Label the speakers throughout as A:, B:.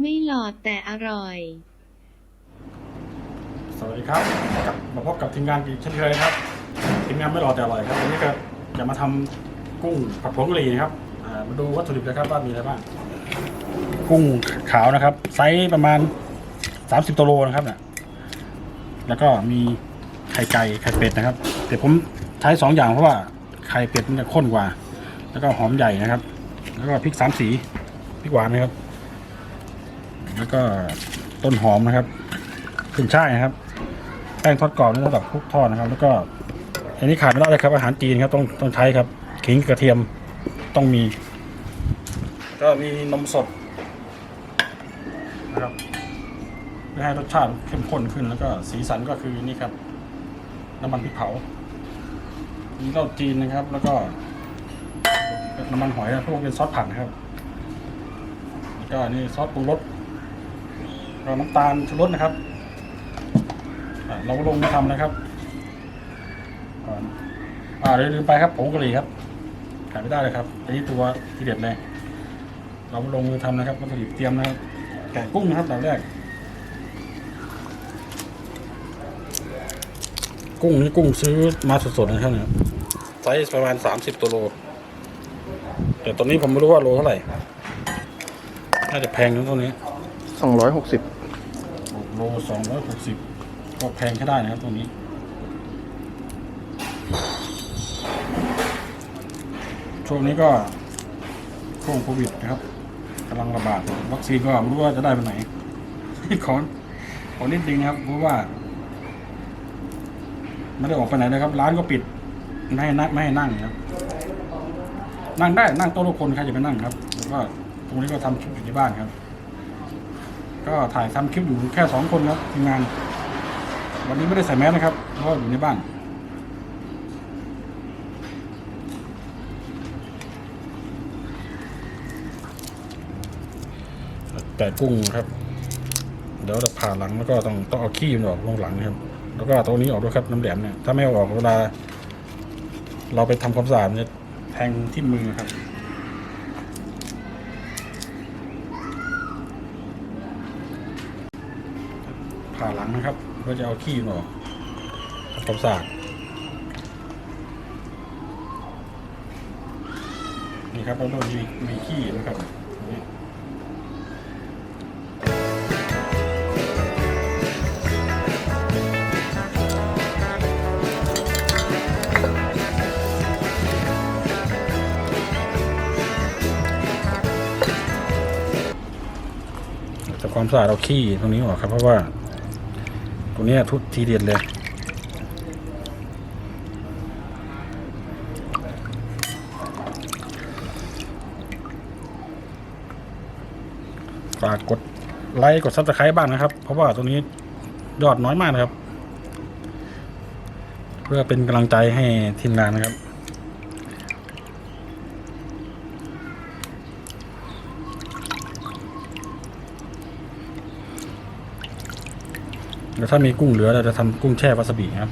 A: ไม่หลอดแต่อร่อย
B: สวัสดีครับกลับมาพบกับทีมงานอีกเช่นเคยนะครับทีมงานไม่รอแต่อร่อยครับวันนี้ก็จะมาทำกุ้งผัดผงกะหรี่นะครับอ่ามาดูวัตถุดิบนะครับว่ามีอะไรบ้างกุ้งขาวนะครับ ไซส์ประมาณ 30ตัวโลนะครับเนี่ยแล้วก็มีไข่ไก่ไข่เป็ดนะครับ แต่ผมใช้สองอย่างเพราะว่าไข่เป็ดมันจะข้นกว่า แล้วก็หอมใหญ่นะครับ แล้วก็พริกสามสีพริกหวานนะครับ แล้วก็ต้นหอมนะครับขึ้นช่ายนะครับ แป้งทอดกรอบนี่สำหรับคลุกทอดนะครับ แล้วก็ อันนี้ขาดไม่ได้เลยครับ อาหารจีนครับต้องต้องใช้ครับขิงกระเทียมต้องมี ก็มีนมสดนะครับเพื่อให้รสชาติเข้มข้นขึ้นแล้วก็สีสันก็คือนี่ครับ น้ำมันพริกเผามีเหล้าจีนนะครับ แล้วก็น้ำมันหอยนะพวกเป็นซอสผัดนะครับแล้วก็นี่ซอสปรุงรส ก็น้ำตาลชูรสนะครับเราลงมาทำนะครับก่อนอ่าเดี๋ยวลืมไปครับผงกะหรี่ครับขายไม่ได้เลยครับอันนี้ตัวที่เด็ดเลยเราลงมือทำนะครับวัตถุดิบเตรียมนะครับแกะกุ้งนะครับแบบแรก กุ้งนี่กุ้งซื้อมาสดๆนะครับเนี่ยไซส์ประมาณสามสิบตัวโล แต่ตอนนี้ผมไม่รู้ว่าโลเท่าไหร่น่าจะแพงนะตัวนี้
C: สองร้อยหกสิบ
B: โลสองร้อยหกสิบก็แพงแค่ได้นะครับตรงนี้ ช่วงนี้ก็ช่วงโควิดนะครับกำลังระบาดวัคซีนก็ไม่รู้ว่าจะได้วันไหนขอขอนิดนึงนะครับเพราะว่าไม่ได้ออกไปไหนเลยครับ ร้านก็ปิดไม่ให้นั่งไม่ให้นั่งครับ นั่งได้นั่งโต๊ะทุกคนใครจะไปนั่งครับแล้วก็ตรงนี้ก็ทำคลิปอยู่ที่บ้านครับ ก็ถ่ายทำคลิปอยู่แค่สองคนครับทีมงาน วันนี้ไม่ได้ใส่แมสนะครับ เพราะอยู่ในบ้าน แต่กุ้งครับ เดี๋ยวเราผ่าหลังแล้วก็ต้องต้องเอาขี้มันออกลงหลังนะครับ แล้วก็ตัวนี้ออกด้วยครับน้ำแหลมเนี่ย ถ้าไม่ออกเวลา เราไปทำความสะอาดมันจะแทงที่มือครับ ผ่าหลังนะครับเพื่อจะเอาขี้มันออกทำความสะอาดนี่ครับแล้วก็มีมีขี้นะครับนี่แต่ความสะอาดเอาขี้ตรงนี้ออกครับเพราะว่า ตรงนี้ทุกทีเด็ดเลยฝากกดไลค์กดซับสไครต์บ้างนะครับ เพราะว่าตรงนี้ยอดน้อยมากนะครับ เพื่อเป็นกำลังใจให้ทีมงานนะครับ แล้วถ้ามีกุ้งเหลือเราจะทำกุ้งแช่วาซาบิครับ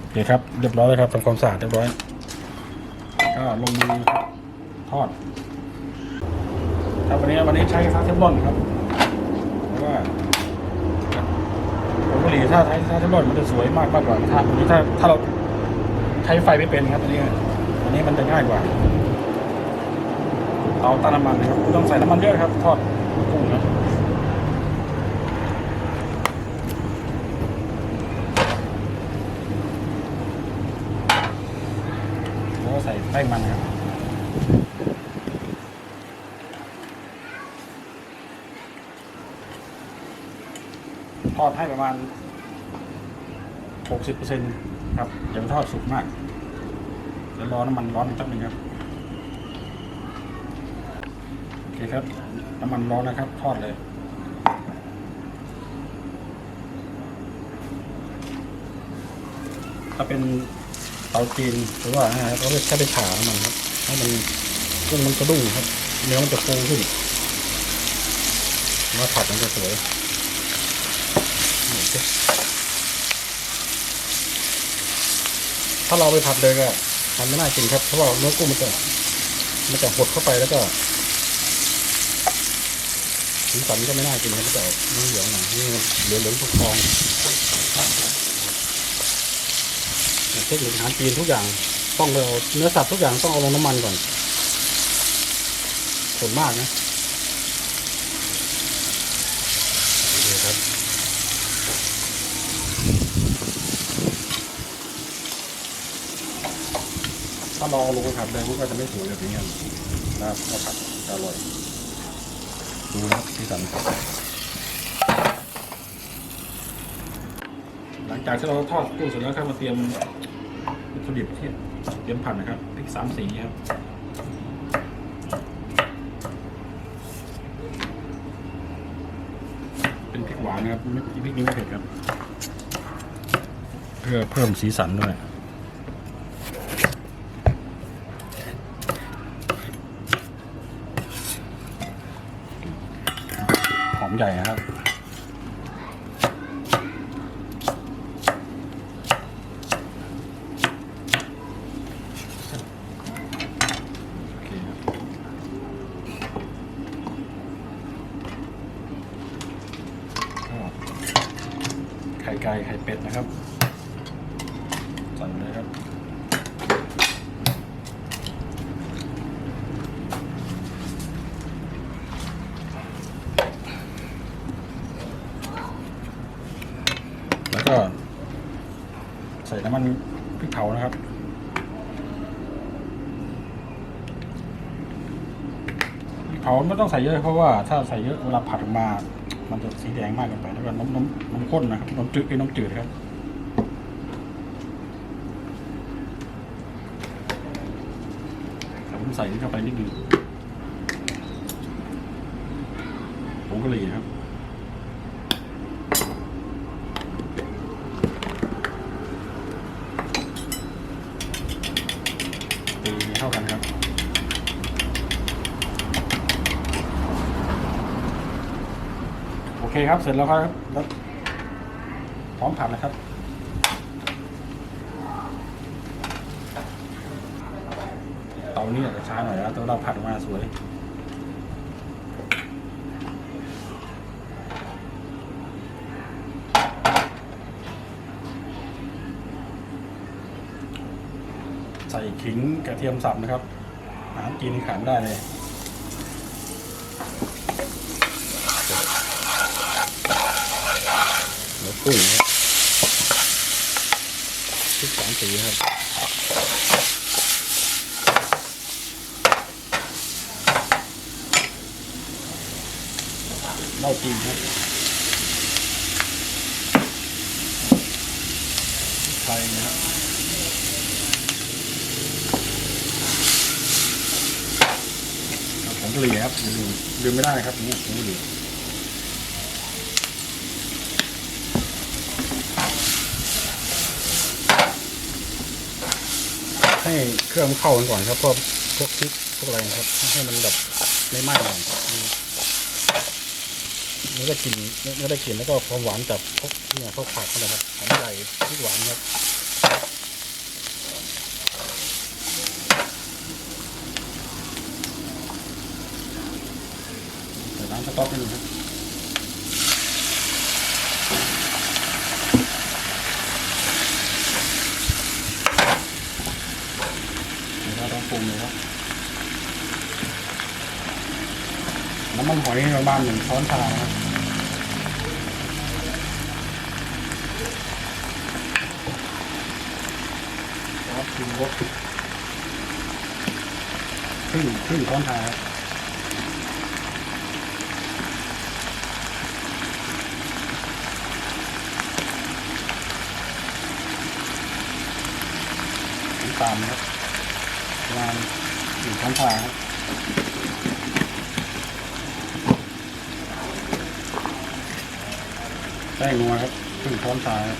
B: โอเคครับเรียบร้อยแล้วครับทำความสะอาดเรียบร้อย ก็ลงมือทอด ครับวันนี้วันนี้ใช้กระทะเทฟลอนครับเพราะว่าผงกะหรี่ถ้าใช้กระทะเทฟลอนมันจะสวยมากมากกว่ากระทะนี้ถ้าถ้าเราใช้ไฟไม่เป็นครับอันนี้ อันนี้มันจะง่ายกว่าเตาตั้งน้ำมันนะครับต้องใส่น้ำมันเยอะครับ ทอดกุ้งนะแล้วใส่แป้งมันนะครับทอดให้ประมาณ 60%ครับอย่าไปทอดสุกมาก เดี๋ยวรอน้ำมันร้อนอีกแป๊บหนึงครับโอเคครับ น้ำมันร้อนนะครับ ทอดเลยถ้าเป็นเตาจีนหรือว่าอะไรครับเขาแค่ไปผ่าน้ำมันครับให้มันกุ้งมันกระดุ้งครับ เนื้อมันจะฟูขึ้นแล้วผัดมันจะสวยถ้าาเราไปผัดเลยก็ ทำไม่น่ากินครับเพราะว่าเนื้อกุ้งมันจะมันจะหดเข้าไปแล้วก็สีสันก็ไม่น่ากินครับมันจะออกเหลืองๆหน่อยนี่มันเหลืองเหลืองๆทองเทคนิคอาหารจีนทุกอย่างต้องเอาเนื้อสัตว์ทุกอย่างต้องเอาลงน้ำมันก่อนส่วนมากนะโอเคครับ ถ้าเราเอาลงไปผัดเลยมันก็จะไม่สวยแบบนี้นะครับถ้าผัดจะอร่อยดูนะที่สันหลังจากที่เราทอดกุ้งเสร็จแล้วครับมาเตรียมวัตถุดิบที่เตรียมผัดนะครับพริกสามสีครับเป็นพริกหวานนะครับไม่พริกนี้ไม่เผ็ดครับ เพื่อเพิ่มสีสันด้วย หอม ใหญ่ครับ ไข่ไก่ไข่เป็ดนะครับใส่เลยครับ แล้วก็ใส่น้ำมันพริกเผานะครับ พริก เผาไม่ต้องใส่เยอะเพราะว่าถ้าใส่เยอะเวลาผัดออกมา มันจะสีแดงมากเกินไปแล้วก็น้ำน้ำน้ำข้นนะครับน้ำจืดไอ้น้ำจืดครับผมใส่เข้าไปนิดนึงผมก็เลยครับ ตีให้เข้ากันครับ โอเครับ เสร็จแล้วครับแล้วพร้อมผัดนะครับ เตานี้อาจจะช้าหน่อยนะแต่ว่าเราผัดมาสวยใส่ขิงกระเทียมสับนะครับอาหารกินขันได้เลย แล้ว กุ้งครับพริกสามสีครับเหล้าจีนครับไทยนะครับผงกะหรี่ครับอย่าลืมลืมไม่ได้ครับนี่ผงกะหรี่ ให้เครื่องเข้ากันก่อนครับพวกพวกพริกพวกอะไรนะครับ ให้มันแบบไม่ไหม้ก่อนไม่ได้กลิ่นไม่ได้กลิ่นแล้วก็ความหวานจากพวกเนี่ยพวกผักนะครับหอมใหญ่พริกหวานครับใส่น้ำสต๊อกนิดนึงครับเดี๋ยวเราต้องปรุงเลยครับ น้ำมันหอยประมาณหนึ่งช้อนชาครับแล้วปรุงรสครึ่งครึ่งช้อนชาครับตาลครับประมาณหนึ่งช้อนชาครับ แป้งัวครับครึ่งช้อนชาครับ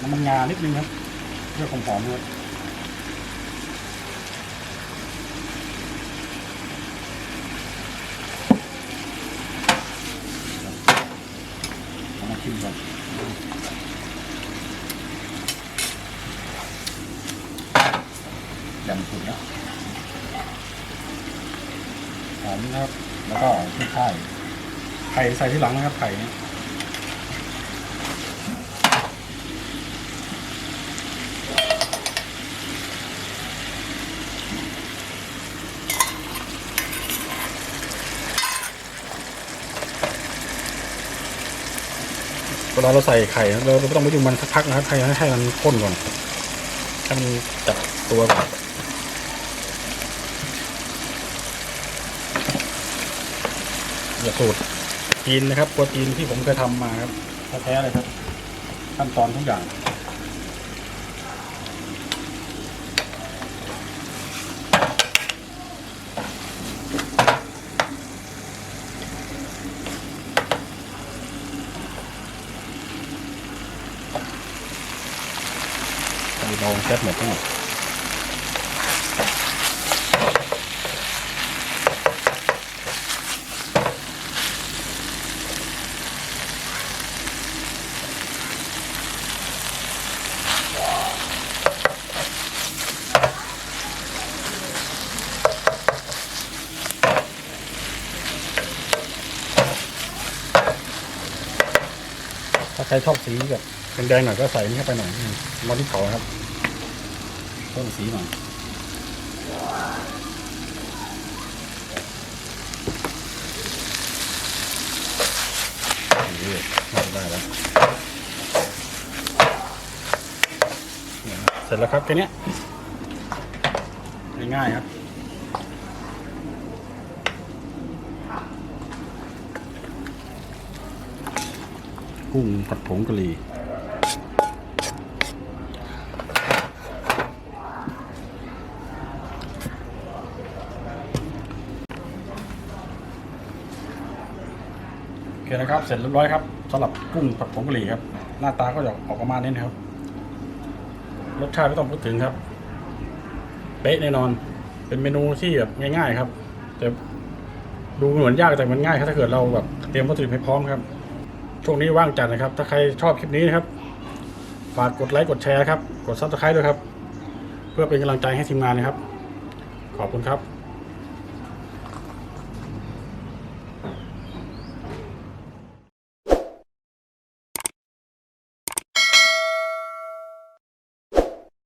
B: น้ำมันงานิดนึงครับเพื่อความหอมครับชิมก่อนยำสุดแล้ว อมนะครับ แล้วก็พริกไทยไข่ใส่ที่หลังนะครับไข่เนี่ยเวลาเราใส่ไข่เราต้องไปดูมันสักพักนะครับให้ให้มันข้นก่อนให้มันจับตัวก่อน อย่าสูตรจีนนะครับตัวจีนที่ผมเคยทำมาครับแท้ๆเลยครับ ขั้นตอนทุกอย่างไปลองแก๊สหมดทั้งหมด ใครชอบสีแบบแดงๆหน่อยก็ใส่นี่เข้าไปหน่อยมมอที่เขาครับเพิ่มสีหน่อยได้แล้วเสร็จแล้วครับแค่นี้ง่ายครับ กุ้งผัดผงกะหรี่โอเคนะครับ เสร็จเรียบร้อยครับสำหรับกุ้งผัดผงกะหรี่ครับ หน้าตาก็จะออกประมาณนี้นะครับ รสชาติไม่ต้องพูดถึงครับ เป๊ะแน่นอน เป็นเมนูที่แบบง่าย ๆ ครับแต่ดูเหมือนยากแต่มันง่ายครับถ้าเกิดเราแบบเตรียมวัตถุดิบให้พร้อมครับ ช่วงนี้ว่างจัดนะครับ ถ้าใครชอบคลิปนี้นะครับ ฝากกดไลค์กดแชร์ครับ กดซับสไครต์ด้วยครับ เพื่อเป็นกำลังใจให้ทีมงานนะครับ ขอบคุณครับ